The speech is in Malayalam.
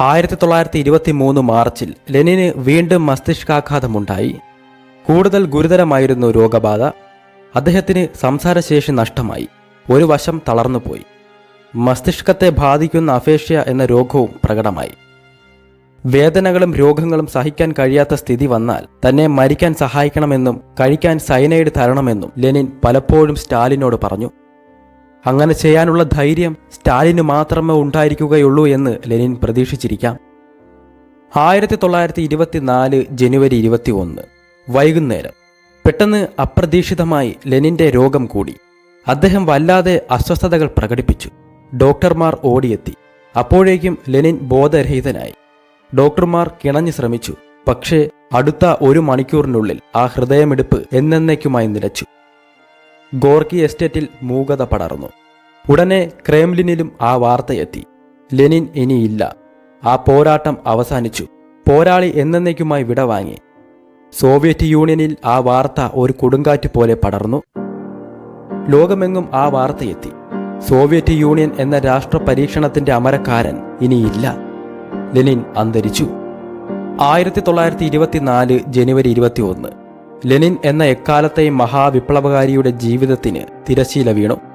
ആയിരത്തി തൊള്ളായിരത്തി ഇരുപത്തി മൂന്ന് മാർച്ചിൽ ലെനിന് വീണ്ടും മസ്തിഷ്കാഘാതമുണ്ടായി. കൂടുതൽ ഗുരുതരമായിരുന്നു രോഗബാധ. അദ്ദേഹത്തിന് സംസാരശേഷി നഷ്ടമായി. ഒരു വശം തളർന്നുപോയി. മസ്തിഷ്കത്തെ ബാധിക്കുന്ന അഫേഷ്യ എന്ന രോഗവും പ്രകടമായി. വേദനകളും രോഗങ്ങളും സഹിക്കാൻ കഴിയാത്ത സ്ഥിതി വന്നാൽ തന്നെ മരിക്കാൻ സഹായിക്കണമെന്നും കഴിക്കാൻ സൈനൈഡ് തരണമെന്നും ലെനിൻ പലപ്പോഴും സ്റ്റാലിനോട് പറഞ്ഞു. അങ്ങനെ ചെയ്യാനുള്ള ധൈര്യം സ്റ്റാലിന് മാത്രമേ ഉണ്ടായിരിക്കുകയുള്ളൂ എന്ന് ലെനിൻ പ്രതീക്ഷിച്ചിരിക്കാം. ആയിരത്തി തൊള്ളായിരത്തി ഇരുപത്തിനാല് ജനുവരി ഇരുപത്തി ഒന്ന് വൈകുന്നേരം. പെട്ടെന്ന് അപ്രതീക്ഷിതമായി ലെനിന്റെ രോഗം കൂടി. അദ്ദേഹം വല്ലാതെ അസ്വസ്ഥതകൾ പ്രകടിപ്പിച്ചു. ഡോക്ടർമാർ ഓടിയെത്തി. അപ്പോഴേക്കും ലെനിൻ ബോധരഹിതനായി. ഡോക്ടർമാർ കിണഞ്ഞു ശ്രമിച്ചു. പക്ഷേ അടുത്ത ഒരു മണിക്കൂറിനുള്ളിൽ ആ ഹൃദയമെടുപ്പ് എന്നേക്കുമായി നിലച്ചു. ഗോർക്കി എസ്റ്റേറ്റിൽ മൂകത പടർന്നു. ഉടനെ ക്രേംലിനിലും ആ വാർത്തയെത്തി ലെനിൻ ഇനിയില്ല. ആ പോരാട്ടം അവസാനിച്ചു. പോരാളി എന്നേക്കുമായി വിടവാങ്ങി സോവിയറ്റ് യൂണിയനിൽ ആ വാർത്ത ഒരു കൊടുങ്കാറ്റ് പോലെ പടർന്നു. ലോകമെങ്ങും ആ വാർത്തയെത്തി സോവിയറ്റ് യൂണിയൻ എന്ന രാഷ്ട്ര പരീക്ഷണത്തിന്റെ അമരക്കാരൻ ഇനിയില്ല. ലെനിൻ അന്തരിച്ചു. ആയിരത്തി തൊള്ളായിരത്തി ഇരുപത്തിനാല് ജനുവരി ഇരുപത്തി ഒന്ന് ലെനിൻ എന്ന എക്കാലത്തെയും മഹാവിപ്ലവകാരിയുടെ ജീവിതത്തിന് തിരശീല വീണു.